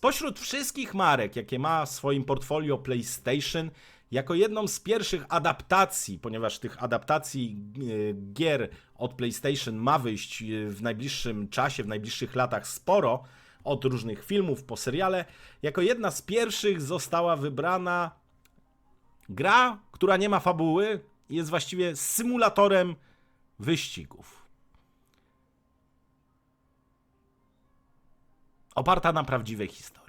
Spośród wszystkich marek, jakie ma w swoim portfolio PlayStation, jako jedną z pierwszych adaptacji, ponieważ tych adaptacji e, gier od PlayStation ma wyjść e, w najbliższym czasie, w najbliższych latach sporo, od różnych filmów po seriale, jako jedna z pierwszych została wybrana gra, która nie ma fabuły, jest właściwie symulatorem wyścigów. Oparta na prawdziwej historii.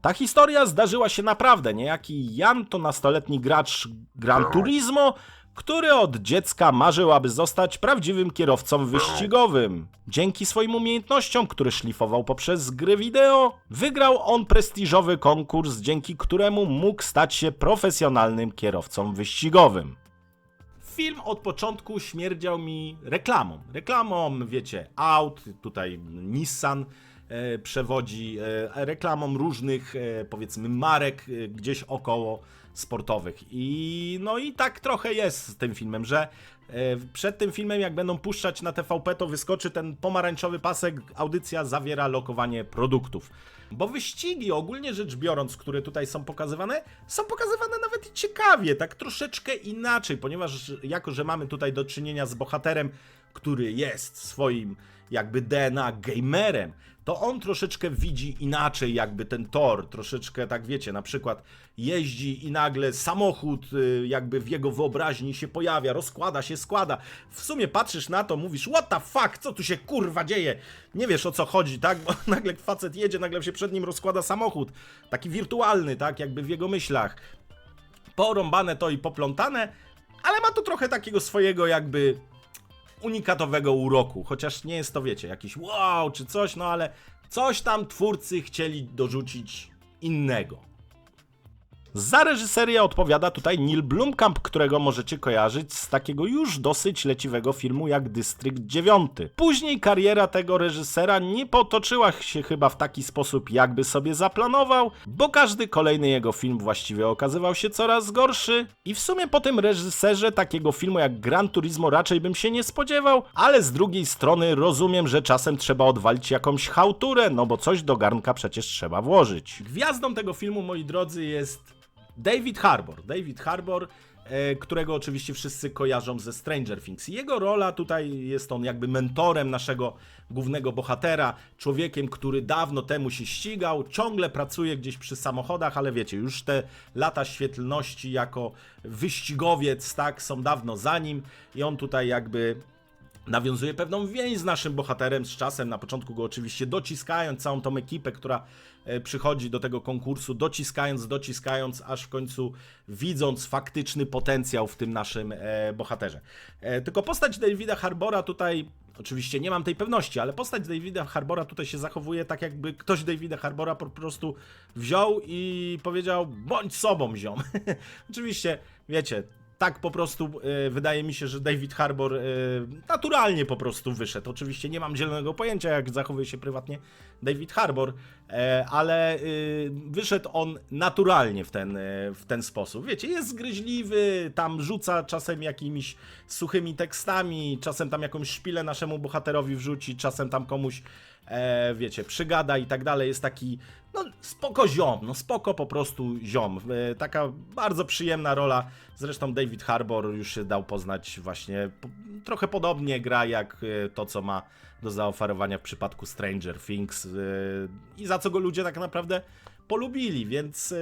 Ta historia zdarzyła się naprawdę. Niejaki Jan to nastoletni gracz Gran Turismo, który od dziecka marzył, aby zostać prawdziwym kierowcą wyścigowym. Dzięki swoim umiejętnościom, które szlifował poprzez gry wideo, wygrał on prestiżowy konkurs, dzięki któremu mógł stać się profesjonalnym kierowcą wyścigowym. Film od początku śmierdział mi reklamą. Reklamą, wiecie, aut, tutaj Nissan przewodzi e, reklamą różnych, e, powiedzmy, marek e, gdzieś około sportowych. I no i tak trochę jest z tym filmem, że e, przed tym filmem, jak będą puszczać na TVP, to wyskoczy ten pomarańczowy pasek, audycja zawiera lokowanie produktów. Bo wyścigi, ogólnie rzecz biorąc, które tutaj są pokazywane, są pokazywane nawet i ciekawie, tak troszeczkę inaczej, ponieważ jako, że mamy tutaj do czynienia z bohaterem, który jest swoim jakby DNA gamerem, to on troszeczkę widzi inaczej jakby ten tor, troszeczkę tak wiecie, na przykład jeździ i nagle samochód y, jakby w jego wyobraźni się pojawia, rozkłada się, składa. W sumie patrzysz na to, mówisz, what the fuck, co tu się kurwa dzieje? Nie wiesz o co chodzi, tak? Bo nagle facet jedzie, nagle się przed nim rozkłada samochód, taki wirtualny, tak? Jakby w jego myślach. Porąbane to i poplątane, ale ma to trochę takiego swojego jakby unikatowego uroku, chociaż nie jest to, wiecie, jakiś wow czy coś, no ale coś tam twórcy chcieli dorzucić innego. Za reżyserię odpowiada tutaj Neil Blomkamp, którego możecie kojarzyć z takiego już dosyć leciwego filmu jak Dystrykt 9. Później kariera tego reżysera nie potoczyła się chyba w taki sposób, jakby sobie zaplanował, bo każdy kolejny jego film właściwie okazywał się coraz gorszy i w sumie po tym reżyserze takiego filmu jak Gran Turismo raczej bym się nie spodziewał, ale z drugiej strony rozumiem, że czasem trzeba odwalić jakąś chałturę, no bo coś do garnka przecież trzeba włożyć. Gwiazdą tego filmu, moi drodzy, jest David Harbour. David Harbour, e, którego oczywiście wszyscy kojarzą ze Stranger Things. Jego rola tutaj jest on jakby mentorem naszego głównego bohatera, człowiekiem, który dawno temu się ścigał, ciągle pracuje gdzieś przy samochodach, ale wiecie, już te lata świetlności jako wyścigowiec, tak, są dawno za nim i on tutaj jakby nawiązuje pewną więź z naszym bohaterem z czasem, na początku go oczywiście dociskając, całą tą ekipę, która e, przychodzi do tego konkursu, dociskając, dociskając, aż w końcu widząc faktyczny potencjał w tym naszym e, bohaterze. E, tylko postać Davida Harbora tutaj, oczywiście nie mam tej pewności, ale postać Davida Harbora tutaj się zachowuje tak jakby ktoś Davida Harbora po prostu wziął i powiedział, bądź sobą ziom. oczywiście, wiecie, tak po prostu e, wydaje mi się, że David Harbour e, naturalnie po prostu wyszedł. Oczywiście nie mam zielonego pojęcia, jak zachowuje się prywatnie David Harbour, e, ale e, wyszedł on naturalnie w ten, w ten sposób. Wiecie, jest zgryźliwy, tam rzuca czasem jakimiś suchymi tekstami, czasem tam jakąś szpilę naszemu bohaterowi wrzuci, czasem tam komuś e, wiecie, przygada i tak dalej, jest taki, no spoko ziom, no spoko po prostu ziom. E, taka bardzo przyjemna rola, zresztą David Harbour już się dał poznać właśnie, trochę podobnie gra jak e, to, co ma do zaoferowania w przypadku Stranger Things e, i za co go ludzie tak naprawdę polubili, więc e,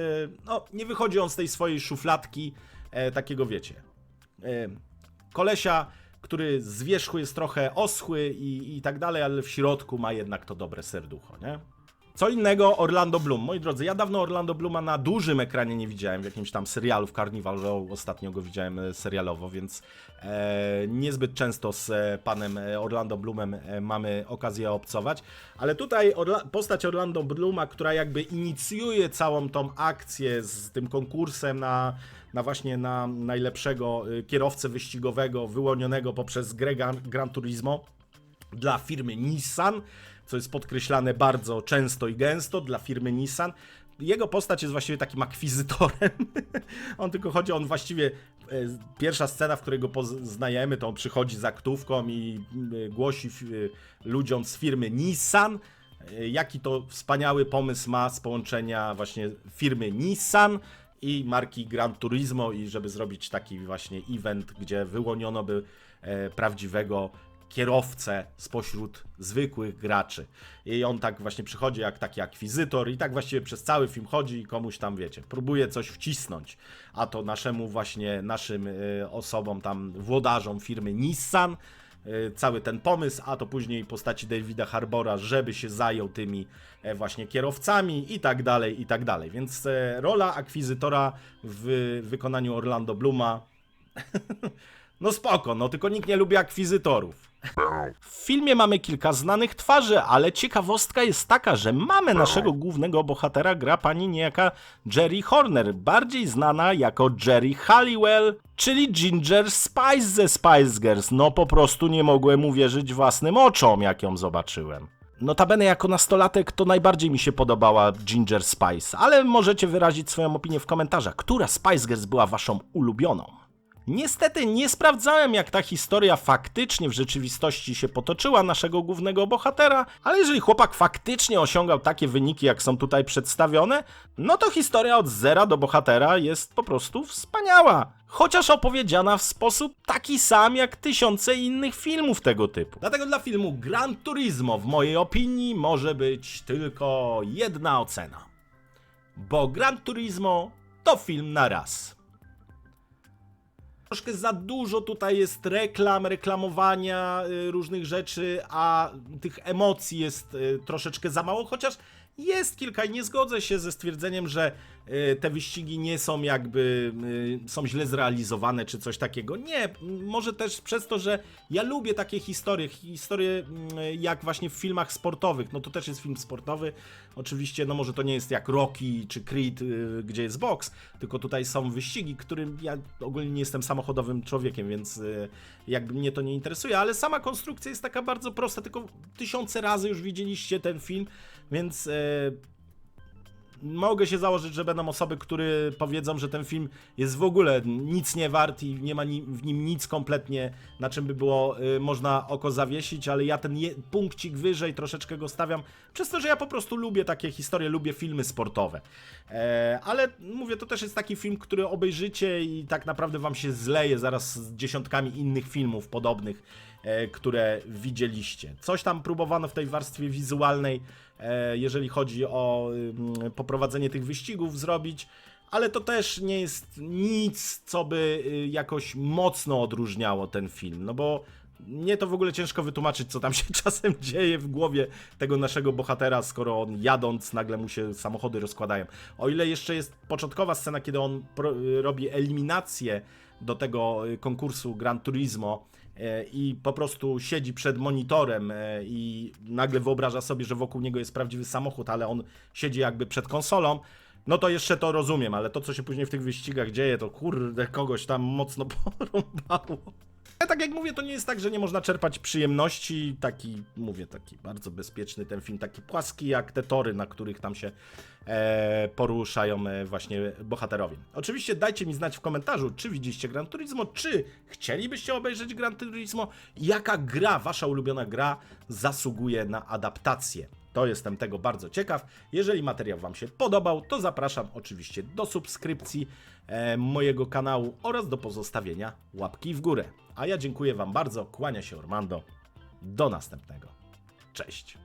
no, nie wychodzi on z tej swojej szufladki takiego, wiecie, kolesia, który z wierzchu jest trochę oschły i, i tak dalej, ale w środku ma jednak to dobre serducho, nie? Co innego Orlando Bloom. Moi drodzy, ja dawno Orlando Blooma na dużym ekranie nie widziałem, w jakimś tam serialu, w Carnival Row. Ostatnio go widziałem e, serialowo, więc e, niezbyt często z e, panem e, Orlando Bloomem mamy okazję obcować, ale tutaj Orla postać Orlando Blooma, która jakby inicjuje całą tą akcję z tym konkursem na na właśnie na najlepszego kierowcę wyścigowego wyłonionego poprzez grę Gran, Gran Turismo dla firmy Nissan, co jest podkreślane bardzo często i gęsto dla firmy Nissan. jego postać jest właściwie takim akwizytorem. on tylko chodzi, on właściwie e, pierwsza scena, w której go poznajemy, to on przychodzi z aktówką i e, głosi e, ludziom z firmy Nissan, jaki to wspaniały pomysł ma z połączenia właśnie firmy Nissan i marki Gran Turismo i żeby zrobić taki właśnie event, gdzie wyłoniono by prawdziwego kierowcę spośród zwykłych graczy. I on tak właśnie przychodzi jak taki akwizytor i tak właściwie przez cały film chodzi i komuś tam, wiecie, próbuje coś wcisnąć. A to naszemu właśnie, naszym e, osobom tam, włodarzom firmy Nissan, e, cały ten pomysł, a to później postaci Davida Harbora, żeby się zajął tymi e, właśnie kierowcami i tak dalej, i tak dalej. Więc e, rola akwizytora w wykonaniu Orlando Bluma no spoko, no tylko nikt nie lubi akwizytorów. W filmie mamy kilka znanych twarzy, ale ciekawostka jest taka, że mamy naszego głównego bohatera, gra pani niejaka Jerry Horner, bardziej znana jako Jerry Halliwell, czyli Ginger Spice ze Spice Girls. No po prostu nie mogłem uwierzyć własnym oczom, jak ją zobaczyłem. Notabene jako nastolatek to najbardziej mi się podobała Ginger Spice, ale możecie wyrazić swoją opinię w komentarzach, która Spice Girls była waszą ulubioną. Niestety nie sprawdzałem, jak ta historia faktycznie w rzeczywistości się potoczyła naszego głównego bohatera, ale jeżeli chłopak faktycznie osiągał takie wyniki, jak są tutaj przedstawione, no to historia od zera do bohatera jest po prostu wspaniała. Chociaż opowiedziana w sposób taki sam jak tysiące innych filmów tego typu. Dlatego dla filmu Gran Turismo w mojej opinii może być tylko jedna ocena. Bo Gran Turismo to film na raz. Troszkę za dużo tutaj jest reklam, reklamowania y, różnych rzeczy, a tych emocji jest y, troszeczkę za mało, chociaż jest kilka i nie zgodzę się ze stwierdzeniem, że te wyścigi nie są jakby, y, są źle zrealizowane czy coś takiego. Nie, może też przez to, że ja lubię takie historie, historie mm, jak właśnie w filmach sportowych, no to też jest film sportowy, oczywiście, no może to nie jest jak Rocky czy Creed, y, gdzie jest boks, tylko tutaj są wyścigi, którym ja ogólnie nie jestem samochodowym człowiekiem, więc y, jakby mnie to nie interesuje, ale sama konstrukcja jest taka bardzo prosta, tylko tysiące razy już widzieliście ten film, więc y, mogę się założyć, że będą osoby, które powiedzą, że ten film jest w ogóle nic nie wart i nie ma ni- w nim nic kompletnie, na czym by było y, można oko zawiesić, ale ja ten punkcik wyżej troszeczkę go stawiam, przez to, że ja po prostu lubię takie historie, lubię filmy sportowe. E, ale mówię, to też jest taki film, który obejrzycie i tak naprawdę wam się zleje zaraz z dziesiątkami innych filmów podobnych, e, które widzieliście. Coś tam próbowano w tej warstwie wizualnej, jeżeli chodzi o ym, poprowadzenie tych wyścigów, zrobić. Ale to też nie jest nic, co by y, jakoś mocno odróżniało ten film. No bo mnie to w ogóle ciężko wytłumaczyć, co tam się czasem dzieje w głowie tego naszego bohatera, skoro on jadąc, nagle mu się samochody rozkładają. O ile jeszcze jest początkowa scena, kiedy on y, robi eliminację do tego y, konkursu Gran Turismo e, i po prostu siedzi przed monitorem e, i nagle wyobraża sobie, że wokół niego jest prawdziwy samochód, ale on siedzi jakby przed konsolą, no to jeszcze to rozumiem, ale to, co się później w tych wyścigach dzieje, to kurde, kogoś tam mocno porąbało. Ja tak jak mówię, to nie jest tak, że nie można czerpać przyjemności. Taki, mówię, taki bardzo bezpieczny ten film, taki płaski jak te tory, na których tam się e, poruszają e, właśnie bohaterowie. Oczywiście dajcie mi znać w komentarzu, czy widzieliście Gran Turismo, czy chcielibyście obejrzeć Gran Turismo, jaka gra, wasza ulubiona gra, zasługuje na adaptację. To jestem tego bardzo ciekaw. Jeżeli materiał Wam się podobał, to zapraszam oczywiście do subskrypcji e, mojego kanału oraz do pozostawienia łapki w górę. A ja dziękuję Wam bardzo, kłania się Ormando. Do następnego. Cześć.